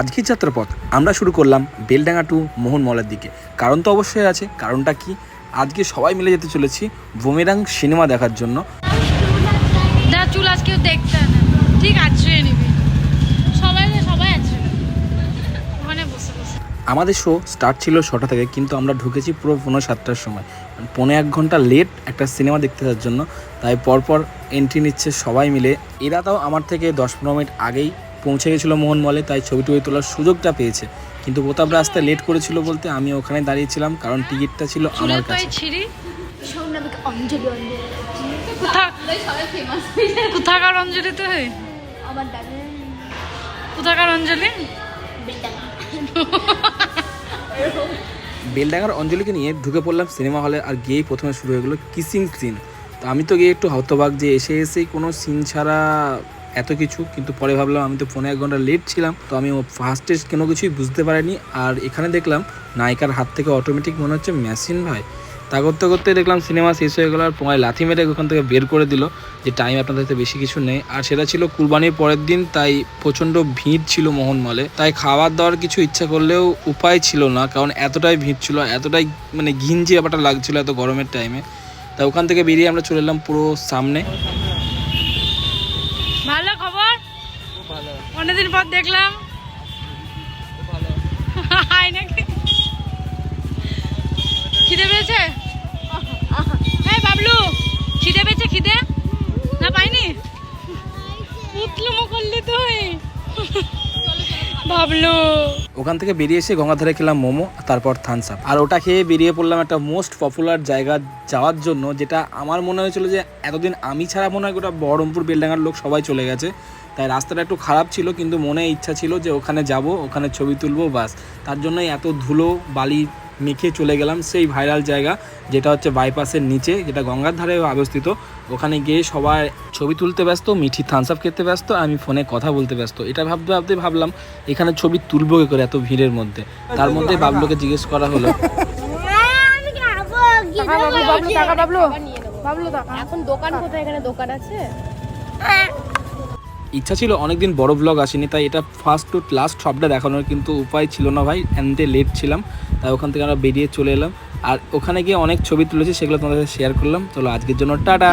আজকের যাত্রাপথ আমরা শুরু করলাম বেলডাঙ্গা টু মোহন মলের দিকে। কারণ তো অবশ্যই আছে কারণটা কি? আজকে সবাই মিলে যেতে চলেছি বোমেরাং সিনেমা দেখার জন্য। চুল আজ কেউ দেখতে ঠিক আছে নিবি। সবাই সবাই আছে ওখানে বসে বসে। আমাদের শো স্টার্ট ছিল ছটা থেকে কিন্তু আমরা ঢুকেছি পুরো পনেরো সাতটার সময়। পনেরো এক ঘণ্টা লেট একটা সিনেমা দেখতে যাওয়ার জন্য। তাই পরপর এন্ট্রি নিচ্ছে সবাই মিলে। এরা তাও আমার থেকে দশ পনেরো মিনিট আগেই পৌঁছে গেছিল মোহন মলে তাই ছবি টবি তোলার সুযোগটা পেয়েছে। কিন্তু প্রতাপ আসতে লেট করেছিল বলতে আমি ওখানে দাঁড়িয়েছিলাম কারণ টিকিটটা ছিল আমার কাছে। হয়ে কোথাকার অঞ্জলি দাদা। কোথাকার অঞ্জলি? বেলডাঙ্গার অঞ্জলিকে নিয়ে ঢুকে পড়লাম সিনেমা হলে আর গিয়েই প্রথমে শুরু হয়ে গেলো কিসিং সিন তো আমি তো গিয়ে একটু হতবাক যে এসে এসেই কোনো সিন ছাড়া এত কিছু, কিন্তু পরে ভাবলাম আমি তো পনেরো এক ঘণ্টা লেট ছিলাম, তো আমি ফার্স্টে কোনো কিছুই বুঝতে পারিনি। আর এখানে দেখলাম নায়িকার হাত থেকে অটোমেটিক মনে হচ্ছে মেশিন ভাই। তা করতে করতে দেখলাম সিনেমা শেষ হয়ে গেলো আর পয় লাথি মেরে ওখান থেকে বের করে দিল, যে টাইম আপনাদের হাতে বেশি কিছু নেই। আর সেটা ছিল কুরবানির পরের দিন, তাই প্রচণ্ড ভিড় ছিল মোহনমলে তাই খাবার দাওয়ার কিছু ইচ্ছা করলেও উপায় ছিল না, কারণ এতটাই ভিড় ছিল, এতটাই মানে ঘিঞ্জি ব্যাপারটা লাগছিল এত গরমের টাইমে তাই ওখান থেকে বেরিয়ে আমরা চলে এলাম পুরো সামনে। ভালো খবর? অনেকদিন পর দেখলাম। নাকি। খিদে পেয়েছে? এই বাবলু খিদে ওখান থেকে বেরিয়ে এসে গঙ্গাধারে খেলাম মোমো, তারপর থামস আপ আর ওটা খেয়ে বেরিয়ে পড়লাম একটা মোস্ট পপুলার জায়গা যাওয়ার জন্য, যেটা আমার মনে হয়েছিল যে এতদিন আমি ছাড়া মনে হয় গোটা বহরমপুর, বেলডাঙ্গার লোক সবাই চলে গেছে। তাই রাস্তাটা একটু খারাপ ছিল, কিন্তু মনে ইচ্ছা ছিল যে ওখানে যাব, ওখানে ছবি তুলবো বাস তার জন্যই এত ধুলো, বালি মেখে চলে গেলাম সেই ভাইরাল জায়গা যেটা হচ্ছে বাইপাসের নিচে যেটা গঙ্গার ধারে অবস্থিত। ওখানে গিয়ে সবাই ছবি তুলতে ব্যস্ত মিঠি থামস আপ খেতে ব্যস্ত আমি ফোনে কথা বলতে ব্যস্ত। এটা ভাবতে ভাবতে ভাবলাম এখানে ছবি তুলবো কি করে এত ভিড়ের মধ্যে? তার মধ্যে বাবলুকে জিজ্ঞেস করা হলো। এখন দোকান কোথায়? এখানে দোকান আছে? ইচ্ছা ছিল, অনেকদিন বড় ব্লগ আসেনি, তাই এটা ফার্স্ট টু লাস্ট সবটা দেখানোর কিন্তু উপায় ছিল না ভাই এনতে লেট ছিলাম, তাই ওখান থেকে আমরা বেরিয়ে চলে এলাম। আর ওখানে গিয়ে অনেক ছবি তুলেছি, সেগুলো তোমাদের শেয়ার করলাম, চলো আজকের জন্য টাটা!